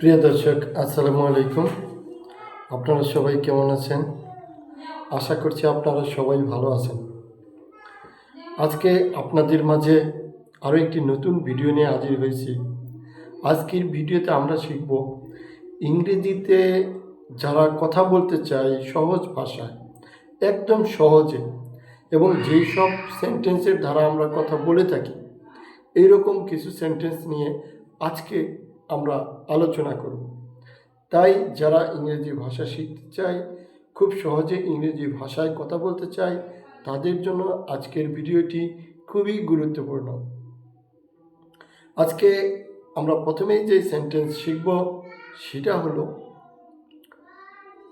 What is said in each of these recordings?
প্রিয় দর্শক, আসসালামু আলাইকুম। আপনারা সবাই কেমন আছেন? আশা করছি আপনারা সবাই ভালো আছেন। আজকে আপনাদের মাঝে আরও একটি নতুন ভিডিও নিয়ে হাজির হয়েছি। আজকের ভিডিওতে আমরা শিখব ইংরেজিতে যারা কথা বলতে চায় সহজ ভাষায়, একদম সহজে এবং যেই সব সেন্টেন্সের দ্বারা আমরা কথা বলে থাকি, এইরকম কিছু সেন্টেন্স নিয়ে আজকে আমরা আলোচনা করব। তাই যারা ইংরেজি ভাষা শিখতে চায়, খুব সহজে ইংরেজি ভাষায় কথা বলতে চায়, তাদের জন্য আজকের ভিডিওটি খুবই গুরুত্বপূর্ণ। আজকে আমরা প্রথমেই যে সেন্টেন্স শিখব, সেটা হলো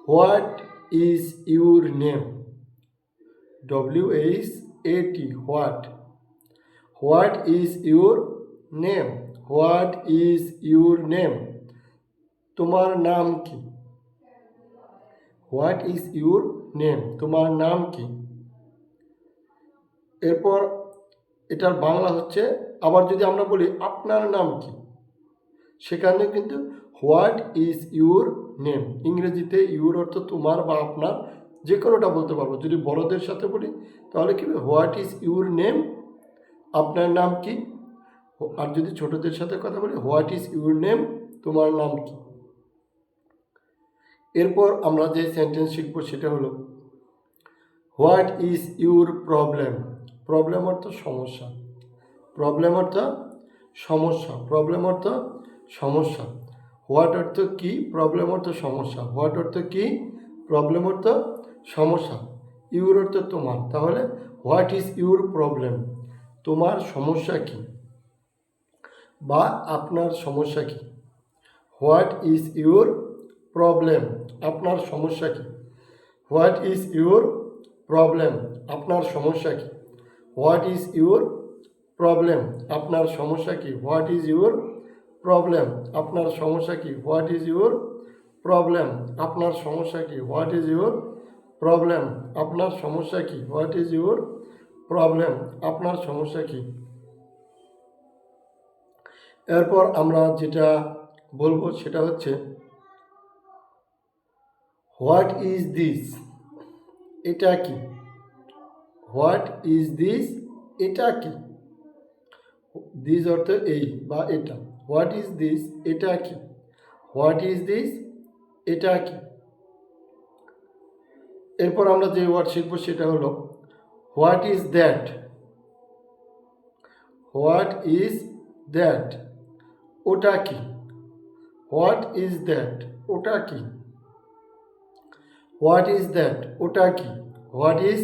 what is your name W H A T what what is your name what is your name? তোমার নাম কি? What is your name? তোমার নাম কি? এরপর এটার বাংলা হচ্ছে, আবার যদি আমরা বলি আপনার নাম কি? সেখানে কিন্তু হোয়াট ইজ ইউর নেম? ইংরেজিতে ইউর অর্থ তোমার বা আপনার, যে কোনোটা বলতে পারব। যদি বড়দের সাথে বলি, তাহলে কি হোয়াট ইজ ইউর নেম? আপনার নাম কি? আর যদি ছোটদের সাথে কথা বলি, হোয়াট ইজ ইউর নেম? তোমার নাম কি? এরপর আমরা যে সেন্টেন্স শিখব সেটা হলো, what is your problem? Problem অর্থ সমস্যা। প্রবলেম অর্থ সমস্যা। প্রবলেম অর্থ সমস্যা। হোয়াট অর্থ কি? প্রবলেম অর্থ সমস্যা। হোয়াট অর্থ কি? প্রবলেম অর্থ সমস্যা। ইউর অর্থ তোমার। তাহলে, হোয়াট ইজ ইউর প্রবলেম? তোমার সমস্যা কি? বা আপনার সমস্যা কি? হোয়াট ইজ ইউর প্রবলেম আপনার সমস্যা কি? হোয়াট ইজ ইউর প্রবলেম আপনার সমস্যা কি? হোয়াট ইজ ইউর প্রবলেম আপনার সমস্যা কি? হোয়াট ইজ ইউর প্রবলেম আপনার সমস্যা কি? হোয়াট ইজ ইউর প্রবলেম আপনার সমস্যা কি? হোয়াট ইজ ইউর প্রবলেম আপনার সমস্যা কি? হোয়াট ইজ ইউর প্রবলেম আপনার সমস্যা কি? এরপর আমরা যেটা বলব সেটা হচ্ছে, হোয়াট ইজ দিস? এটা কি? What is this? এটা কি? দিস অর্থ এই বা এটা। What is this? এটা কি? What is this? এটা কি? এরপর আমরা যে ওয়ার্ড শিখব সেটা হলো, what is that? What is that? ওটা কি হোয়াট ইজ দ্যাট ওটা কি হোয়াট ইজ দ্যাট ওটা কি হোয়াট ইজ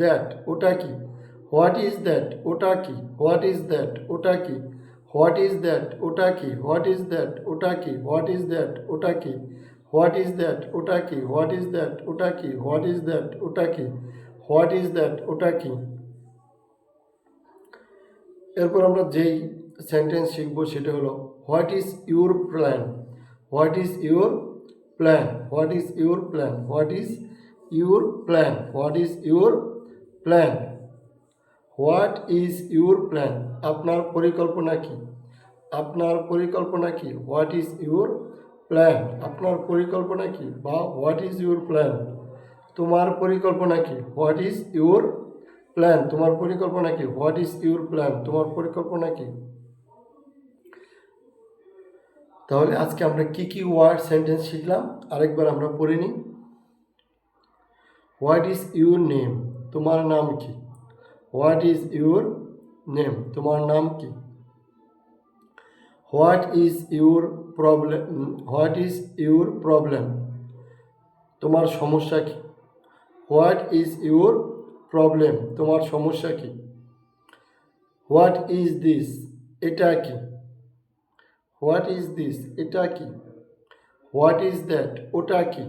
দ্যাট ওটা কি হোয়াট ইজ দ্যাট ওটা কি হোয়াট ইজ দ্যাট ওটা কি হোয়াট ইজ দ্যাট ওটা কি হোয়াট ইজ দ্যাট ওটা কি হোয়াট ইজ দ্যাট ওটা কি হোয়াট ইজ দ্যাট ওটা কি হোয়াট ইজ দ্যাট ওটা কি হোয়াট ইজ দ্যাট ওটা কি হোয়াট ইজ দ্যাট ওটা কি এরপর আমরা যেই সেন্টেন্স শিখব সেটা হলো what is your plan what is your plan what is your plan what is your plan what is your plan what is your plan আপনার পরিকল্পনা কি আপনার পরিকল্পনা কি হোয়াট ইজ ইউর প্ল্যান আপনার পরিকল্পনা কি বা হোয়াট ইজ ইউর প্ল্যান তোমার পরিকল্পনা কি হোয়াট ইজ ইউর প্ল্যান তোমার পরিকল্পনা কি হোয়াট ইজ ইউর প্ল্যান তোমার পরিকল্পনা কি তাহলে আজকে আমরা কি কি ওয়ার্ড সেন্টেন্স শিখলাম? আরেকবার আমরা পড়ে নিই। হোয়াট ইজ ইউর নেম তোমার নাম কি? হোয়াট ইজ ইউর নেম তোমার নাম কি? What is your problem what is your problem তোমার সমস্যা কি? হোয়াট ইজ ইউর প্রবলেম তোমার সমস্যা কি? হোয়াট ইজ দিস এটা কি? What is this? এটা কি? What is that? ওটা কি?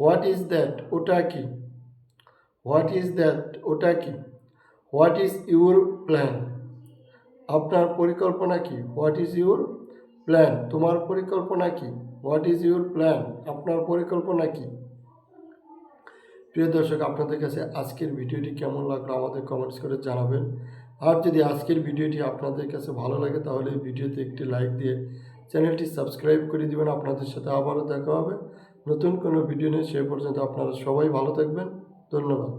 What is that? ওটা কি? What is that? ওটা কি? What is your plan? আপনার পরিকল্পনা কি? What is your plan? তোমার পরিকল্পনা কি? What is your plan? আপনার পরিকল্পনা কি? প্রিয় দর্শক, আপনাদের কাছে আজকের ভিডিওটি কেমন লাগল আমাদের কমেন্টস করে জানাবেন। আর যদি আজকের ভিডিওটি আপনাদের কাছে ভালো লাগে, তাহলে ভিডিওতে একটি লাইক দিয়ে চ্যানেলটি সাবস্ক্রাইব করে দিবেন। আপনাদের সাথে আবারও দেখা হবে। নতুন কোনো ভিডিও নিয়ে সে পর্যন্ত আপনারা সবাই ভালো থাকবেন। ধন্যবাদ।